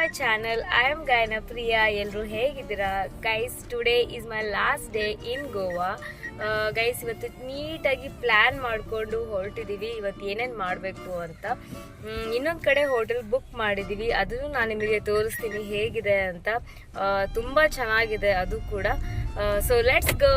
My channel. I am ಗಾಯನ ಪ್ರಿಯಾ ಎಲ್ಲರೂ ಹೇಗಿದ್ದೀರಾ guys today is my last day in Goa guys ಇವತ್ತು ನೀಟಾಗಿ ಪ್ಲ್ಯಾನ್ ಮಾಡಿಕೊಂಡು ಹೊರಟಿದ್ದೀವಿ ಇವತ್ತು ಏನೇನು ಮಾಡಬೇಕು ಅಂತ. ಇನ್ನೊಂದು ಕಡೆ ಹೋಟೆಲ್ ಬುಕ್ ಮಾಡಿದ್ದೀವಿ ಅದನ್ನು ನಾನು ನಿಮಗೆ ತೋರಿಸ್ತೀನಿ ಹೇಗಿದೆ ಅಂತ. ತುಂಬ ಚೆನ್ನಾಗಿದೆ ಅದು ಕೂಡ. So let's go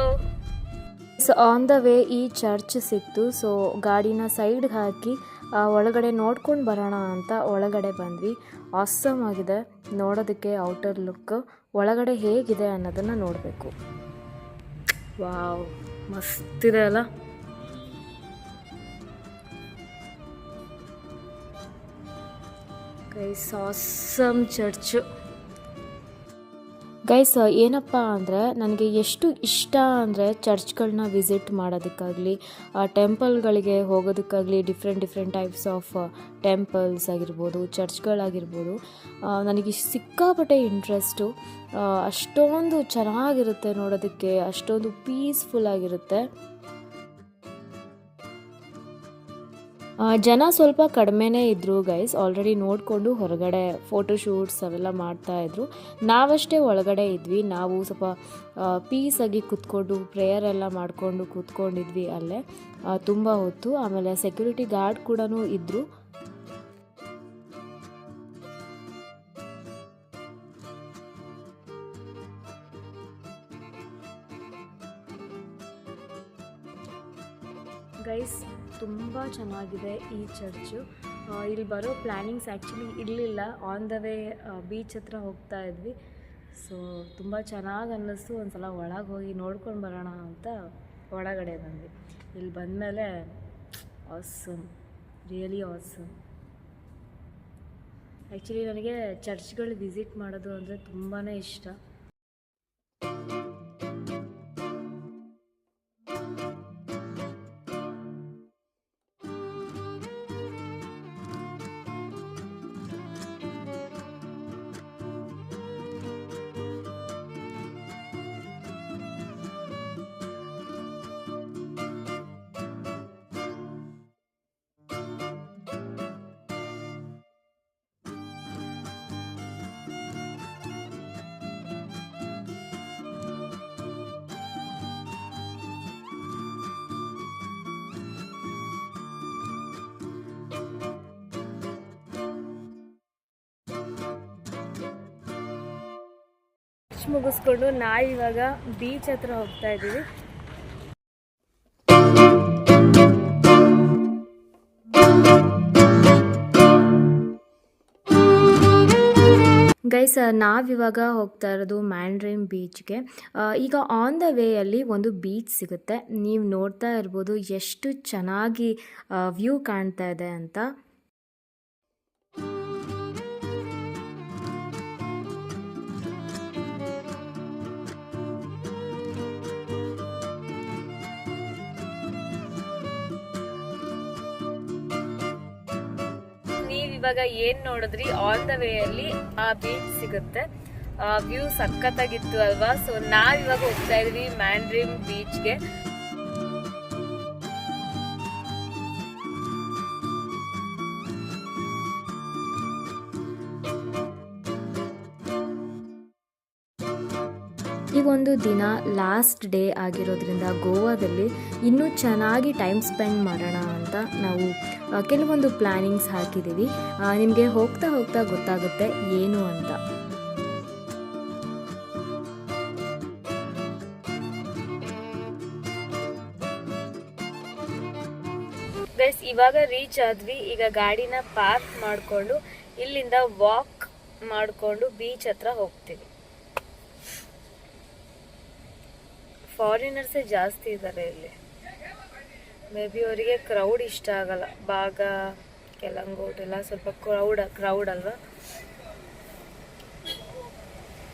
so on the way ಈ ಚರ್ಚ್ ಸಿಕ್ತು. ಸೊ ಗಾಡಿನ ಸೈಡ್ಗೆ ಹಾಕಿ ಒಳಗಡೆ ನೋಡ್ಕೊಂಡು ಬರೋಣ ಅಂತ ಒಳಗಡೆ ಬಂದ್ವಿ. ಆಸಮ್ ಆಗಿದೆ. ನೋಡೋದಕ್ಕೆ ಔಟರ್ ಲುಕ್ ಒಳಗಡೆ ಹೇಗಿದೆ ಅನ್ನೋದನ್ನು ನೋಡಬೇಕು. ವಾವ್ ಮಸ್ತಿದೆ ಅಲ್ಲ? ಗೈಸ್ ಆಸಮ್ ಚರ್ಚು ಗೈಸ್ ಏನಪ್ಪ ಅಂದರೆ ನನಗೆ ಎಷ್ಟು ಇಷ್ಟ ಅಂದರೆ ಚರ್ಚ್ಗಳನ್ನ ವಿಸಿಟ್ ಮಾಡೋದಕ್ಕಾಗಲಿ ಟೆಂಪಲ್ಗಳಿಗೆ ಹೋಗೋದಕ್ಕಾಗಲಿ different different types of temples ಆಗಿರ್ಬೋದು ಚರ್ಚ್ಗಳಾಗಿರ್ಬೋದು ಆ, ನನಗೆ ಸಿಕ್ಕಾಪಟ್ಟೆ ಇಂಟ್ರೆಸ್ಟು. ಅಷ್ಟೊಂದು ಚೆನ್ನಾಗಿರುತ್ತೆ ನೋಡೋದಕ್ಕೆ ಅಷ್ಟೊಂದು ಪೀಸ್ಫುಲ್ ಆಗಿರುತ್ತೆ. ಜನ ಸ್ವಲ್ಪ ಕಡಿಮೆನೇ ಇದ್ದರು ಗೈಸ್ ಆಲ್ರೆಡಿ ನೋಡಿಕೊಂಡು ಹೊರಗಡೆ ಫೋಟೋ ಶೂಟ್ಸ್ ಅವೆಲ್ಲ ಮಾಡ್ತಾ ಇದ್ರು. ನಾವಷ್ಟೇ ಒಳಗಡೆ ಇದ್ವಿ. ನಾವು ಸ್ವಲ್ಪ ಪೀಸಾಗಿ ಕೂತ್ಕೊಂಡು ಪ್ರೇಯರ್ ಎಲ್ಲ ಮಾಡಿಕೊಂಡು ಕೂತ್ಕೊಂಡಿದ್ವಿ ಅಲ್ಲೇ. ತುಂಬ ಹೊತ್ತು. ಆಮೇಲೆ ಸೆಕ್ಯೂರಿಟಿ ಗಾರ್ಡ್ ಕೂಡ ಇದ್ದರು ಗೈಸ್ ತುಂಬ ಚೆನ್ನಾಗಿದೆ ಈ ಚರ್ಚು ಇಲ್ಲಿ ಬರೋ ಪ್ಲ್ಯಾನಿಂಗ್ಸ್ ಆ್ಯಕ್ಚುಲಿ ಇರಲಿಲ್ಲ. ಆನ್ ದ ವೇ ಬೀಚ್ ಹತ್ರ ಹೋಗ್ತಾ ಇದ್ವಿ. ಸೊ ತುಂಬ ಚೆನ್ನಾಗಿ ಅನ್ನಿಸ್ತು. ಒಂದು ಸಲ ಒಳಗೆ ಹೋಗಿ ನೋಡ್ಕೊಂಡು ಬರೋಣ ಅಂತ ಒಳಗಡೆ ಬಂದ್ವಿ. ಇಲ್ಲಿ ಬಂದಮೇಲೆ ಆಸಮ್ ರಿಯಲಿ ಆಸಮ್ ಆ್ಯಕ್ಚುಲಿ ನನಗೆ ಚರ್ಚ್ಗಳು ವಿಸಿಟ್ ಮಾಡೋದು ಅಂದರೆ ತುಂಬಾ ಇಷ್ಟ. ಚರ್ಚ್ ಮುಗಿಸ್ಕೊಂಡು ನಾವು ಇವಾಗ ಬೀಚ್ ಹತ್ರ ಹೋಗ್ತಾ ಇದ್ದೀವಿ. ಗೈಸ್ ನಾವಿವಾಗ ಹೋಗ್ತಾ ಇರೋದು ಮ್ಯಾಂಡ್ರಿನ್ ಬೀಚ್ಗೆ ಈಗ ಆನ್ ದ ವೇಯಲ್ಲಿ ಒಂದು ಬೀಚ್ ಸಿಗುತ್ತೆ. ನೀವು ನೋಡ್ತಾ ಇರ್ಬೋದು ಎಷ್ಟು ಚೆನ್ನಾಗಿ ವ್ಯೂ ಕಾಣ್ತಾ ಇದೆ ಅಂತ. ಇವಾಗ ಏನ್ ನೋಡಿದ್ರಿ? ಆಲ್ ದ ವೇ ಅಲ್ಲಿ ಆ ಬೀಚ್ ಸಿಗುತ್ತೆ. ವ್ಯೂ ಸಖತ್ತಾಗಿತ್ತು ಅಲ್ವಾ? ಸೊ ಇವಾಗ ಹೋಗ್ತಾ ಇದೀವಿ ಮ್ಯಾಂಡ್ರಿಮ್ ಬೀಚ್ಗೆ ಈ ಒಂದು ದಿನ ಲಾಸ್ಟ್ ಡೇ ಆಗಿರೋದ್ರಿಂದ ಗೋವಾದಲ್ಲಿ ಇನ್ನೂ ಚೆನ್ನಾಗಿ ಟೈಮ್ ಸ್ಪೆಂಡ್ ಮಾಡೋಣ ಅಂತ ನಾವು ಕೆಲವೊಂದು ಪ್ಲ್ಯಾನಿಂಗ್ಸ್ ಹಾಕಿದ್ದೀವಿ. ನಿಮಗೆ ಹೋಗ್ತಾ ಹೋಗ್ತಾ ಗೊತ್ತಾಗುತ್ತೆ ಏನು ಅಂತ. ಬೆಸ್ ಇವಾಗ ರೀಚ್ ಆದ್ವಿ. ಈಗ ಗಾಡಿನ ಪಾರ್ಕ್ ಮಾಡಿಕೊಂಡು, ಇಲ್ಲಿಂದ ವಾಕ್ ಮಾಡಿಕೊಂಡು ಬೀಚ್ ಹತ್ರ ಹೋಗ್ತೀವಿ. ಫಾರಿನರ್ಸೇ ಜಾಸ್ತಿ ಇದ್ದಾರೆ ಇಲ್ಲಿ. ಮೇ ಬಿ ಅವರಿಗೆ ಕ್ರೌಡ್ ಇಷ್ಟ ಆಗಲ್ಲ. ಬಾಗ ಕೆಲಂಗೋಟ್ ಎಲ್ಲ ಸ್ವಲ್ಪ ಕ್ರೌಡ್ ಕ್ರೌಡ್ ಅಲ್ವಾ?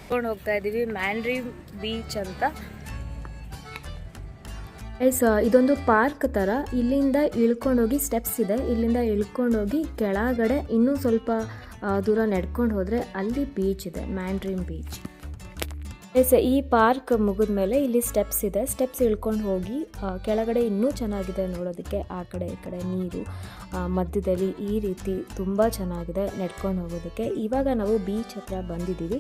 ಕೊಂಡು ಹೋಗ್ತಾ ಇದ್ದೀವಿ ಮ್ಯಾಂಡ್ರಿ ಬೀಚ್ ಅಂತ. ಎಸ್ ಇದೊಂದು ಪಾರ್ಕ್ ಥರ ಇಲ್ಲಿಂದ ಇಳ್ಕೊಂಡೋಗಿ ಸ್ಟೆಪ್ಸ್ ಇದೆ. ಇಲ್ಲಿಂದ ಇಳ್ಕೊಂಡೋಗಿ ಕೆಳಗಡೆ ಇನ್ನೂ ಸ್ವಲ್ಪ ದೂರ ನಡ್ಕೊಂಡು ಹೋದರೆ ಅಲ್ಲಿ ಬೀಚ್ ಇದೆ. ಮ್ಯಾಂಡ್ರಿನ್ ಬೀಚ್ ಎಸ್, ಈ ಪಾರ್ಕ್ ಮುಗಿದ ಮೇಲೆ ಇಲ್ಲಿ ಸ್ಟೆಪ್ಸ್ ಇದೆ. ಸ್ಟೆಪ್ಸ್ ಇಳ್ಕೊಂಡು ಹೋಗಿ ಕೆಳಗಡೆ ಇನ್ನೂ ಚೆನ್ನಾಗಿದೆ ನೋಡೋದಕ್ಕೆ. ಆ ಕಡೆ, ಈ ಕಡೆ ನೀರು ಮಧ್ಯದಲ್ಲಿ ಈ ರೀತಿ ತುಂಬ ಚೆನ್ನಾಗಿದೆ ನೆಡ್ಕೊಂಡು ಹೋಗೋದಕ್ಕೆ. ಇವಾಗ ನಾವು ಬೀಚ್ ಹತ್ರ ಬಂದಿದ್ದೀವಿ.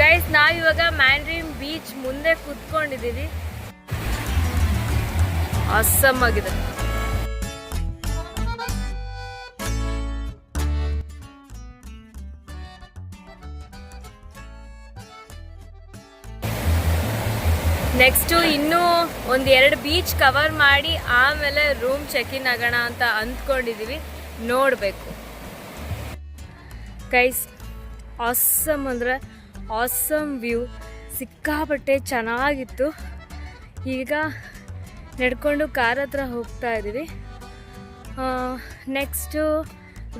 ಗೈಸ್ ನಾವಿವಾಗ ಮ್ಯಾಂಡ್ರೀಮ್ ಬೀಚ್ ಮುಂದೆ ಕುತ್ಕೊಂಡಿದ್ದೀವಿ. ಅಸ್ಸಮ್ ಆಗಿದೆ. ನೆಕ್ಸ್ಟು ಇನ್ನೂ ಒಂದು ಎರಡು ಬೀಚ್ ಕವರ್ ಮಾಡಿ ಆಮೇಲೆ ರೂಮ್ ಚೆಕ್ ಇನ್ ಆಗೋಣ ಅಂತ ಅಂದ್ಕೊಂಡಿದ್ದೀವಿ ನೋಡಬೇಕು. ಕೈಸ್ ಆಸಮ್ ಅಂದರೆ ಆಸಮ್ ವ್ಯೂ ಸಿಕ್ಕಾಪಟ್ಟೆ ಚೆನ್ನಾಗಿತ್ತು. ಈಗ ನಡ್ಕೊಂಡು ಕಾರ್ ಹತ್ರ ಹೋಗ್ತಾ ಇದ್ದೀವಿ. ನೆಕ್ಸ್ಟು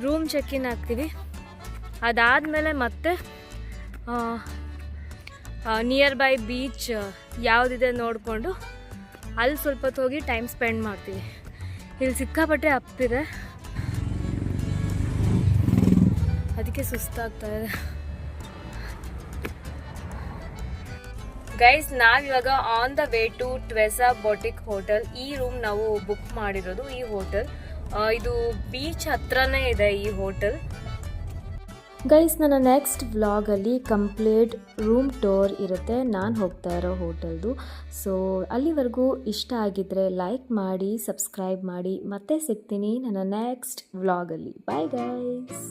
ರೂಮ್ ಚೆಕ್ ಇನ್ ಆಗ್ತೀವಿ. ಅದಾದಮೇಲೆ ಮತ್ತೆ ನಿಯರ್ ಬೈ ಬೀಚ್ ಯಾವುದಿದೆ ನೋಡಿಕೊಂಡು ಅಲ್ಲಿ ಸ್ವಲ್ಪ ಹೊತ್ತು ಹೋಗಿ ಟೈಮ್ ಸ್ಪೆಂಡ್ ಮಾಡ್ತೀವಿ. ಇಲ್ಲಿ ಸಿಕ್ಕಾಪಟ್ಟೆ ಅಪ್ಪಿದೆ ಅದಕ್ಕೆ ಸುಸ್ತಾಗ್ತಾ ಇದೆ. ಗೈಸ್ ನಾವಿವಾಗ on the way to Tvesa boutique hotel ಈ ರೂಮ್ ನಾವು ಬುಕ್ ಮಾಡಿರೋದು ಈ ಹೋಟೆಲ್ ಇದು ಬೀಚ್ ಹತ್ರನೇ ಇದೆ ಈ ಹೋಟೆಲ್ ಗೈಸ್ ನನ್ನ ನೆಕ್ಸ್ಟ್ ವ್ಲಾಗಲ್ಲಿ ಕಂಪ್ಲೀಟ್ ರೂಮ್ ಟೂರ್ ಇರುತ್ತೆ. ನಾನು ಹೋಗ್ತಾ ಇರೋ ಹೋಟೆಲ್ದು ಸೊ ಅಲ್ಲಿವರೆಗೂ ಇಷ್ಟ ಆಗಿದ್ರೆ ಲೈಕ್ ಮಾಡಿ ಸಬ್ಸ್ಕ್ರೈಬ್ ಮಾಡಿ. ಮತ್ತೆ ಸಿಗ್ತೀನಿ ನನ್ನ ನೆಕ್ಸ್ಟ್ ವ್ಲಾಗಲ್ಲಿ ಬಾಯ್ ಗೈಸ್